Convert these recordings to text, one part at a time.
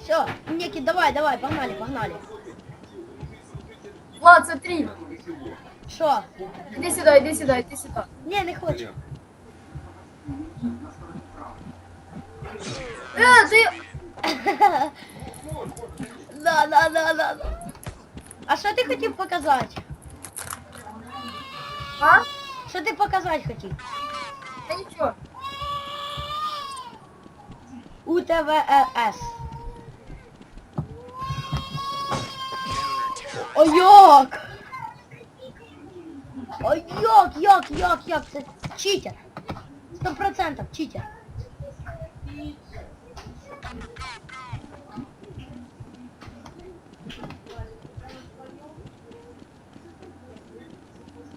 Все, Ники, давай, давай, погнали, погнали. Влад, смотри. Що? Иди сюда, иди сюда, иди сюда. Ні, не хочу. Э, ты... Да, да, да, да. да. А що ти хотів показати? А? Що ти показати хотів? Да ничего. УТВС. Ой, як? Ой, як, як, як, як, це читер. Сто процентов читер.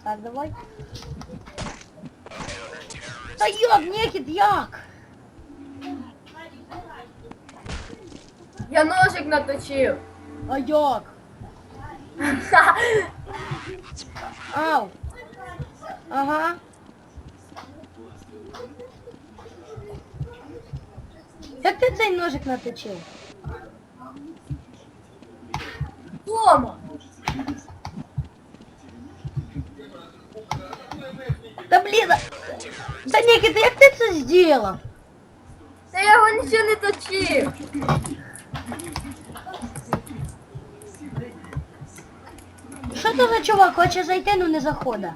Так, давай. Та як, Нікіт, як? Я ножик наточил. А як? Ау. Ага. Як ти цей ножик наточив? Дома. Та блін. а- Та Нікіта, як ти це зробив? Да я его ничего не точил. Що за чувак? Хоче зайти, ну не заходить.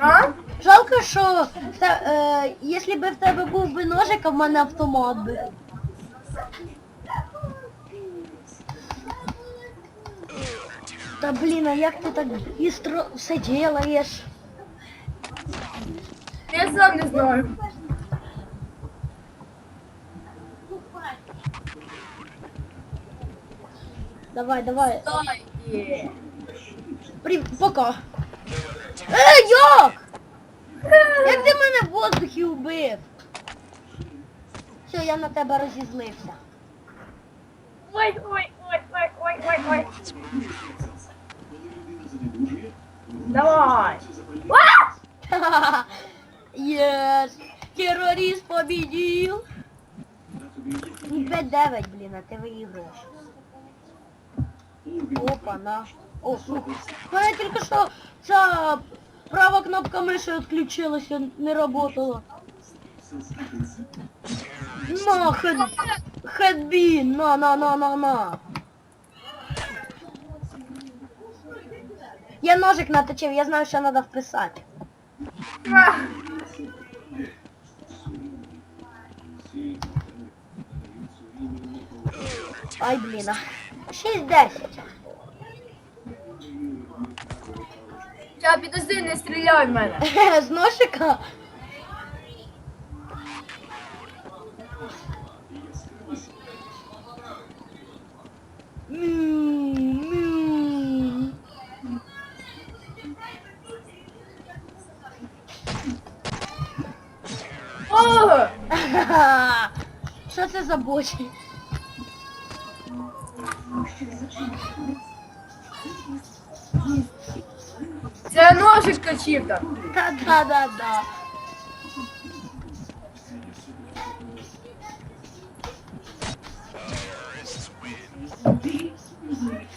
А? Жалко, що те, е, якщо б в тебе був би ножик, а в мене автомат би. Та блін, а як ти так бістро все делаєш? Я сам не знаю. Давай, давай. Стой. При... Пока. Е, як? Як ти мене в воздухі вбив? Все, я на тебе розізлився. Ой, ой, ой, ой, ой, ой, ой. Давай. А! Єс! Террорист победил! Ну, 5-9, блін, а ти виіграєш. Опа, на. О, слухай. У мене тільки що ця права кнопка миші відключилася, не работала. На, хед... хедбін, на, на, на, на, на. Я ножик наточив, я знаю, що треба вписати. А! Ай, блін. а. 6-10. Ща, підожди, не стріляй в мене. З ножика? О! Що це за бочі? Це ножик точив там. Та-да-да-да.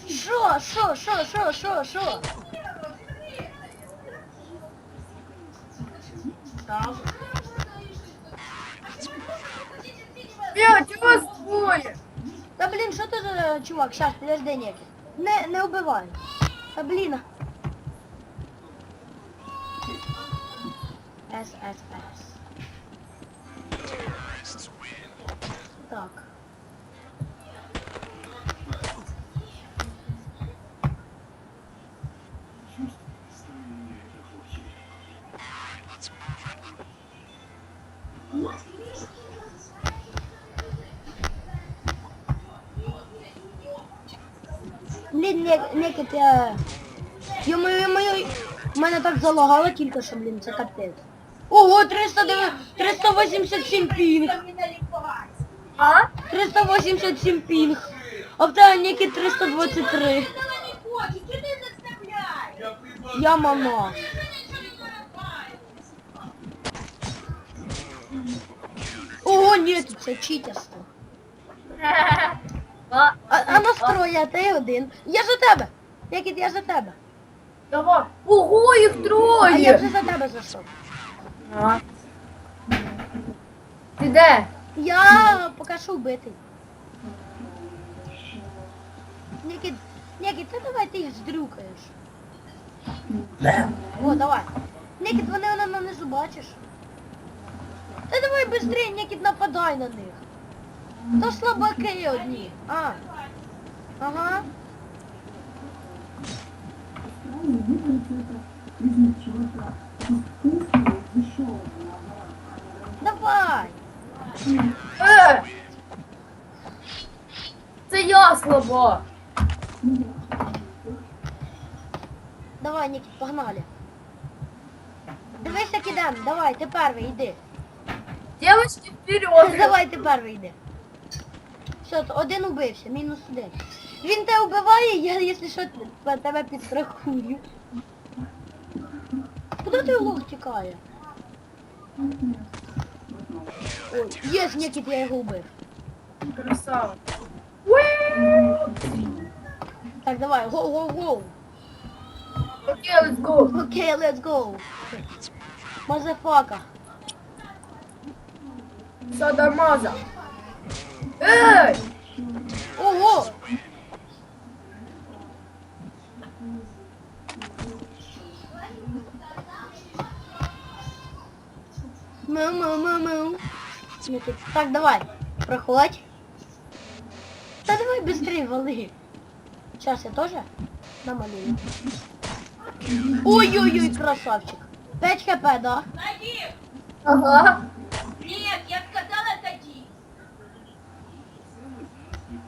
Що, що, що, що, що, що? Так. Бля, чого двоє? Та блін, що чувак? Щас, подожди, Ніки. Не, не вбивай. Та блін. С, С, С. Так. Блін, не, я... Йо-моє, моє, мене так залагало тільки що, блін, це капець. Ого, 309, 387 пінг. А? 387 пінг. А в тебе Никит 323. Я мама. Ого, ні, це читерство. троє, а ти один. Я за тебе. Нікіт, я за тебе. Давай. Ого, їх А я вже за тебе зайшов. А. Ти де? Я поки що вбитий. Нікіт, Нікіт, ти давай ти їх здрюкаєш. О, давай. Нікіт, вони на нанизу бачиш. Та давай быстрее, Нікіт, нападай на них. То слабаки одні. А. Ага. Давай. Е! Це я слабо. Давай, Нікіт, погнали. Дивись, як ідем. Давай, ти перший, йди. Девочки, вперед. Давай ти перший йди. Все, один убився, мінус один. Він тебе вбиває, я, якщо що, тебе підстрахую. Куди ти лох тікає? Ой, є ж Нікіт, я його вбив. Красава. Так, давай, гоу, гоу, гоу. Окей, let's go. Окей, let's go. Мазафака. Садамаза. Ей! Ого! Мяу-мяу-мяу-мяу. Так, давай, проходь. Та давай быстрее вали. Сейчас я тоже намалюю. Ой-ой-ой, красавчик. 5 хп, да? Ага.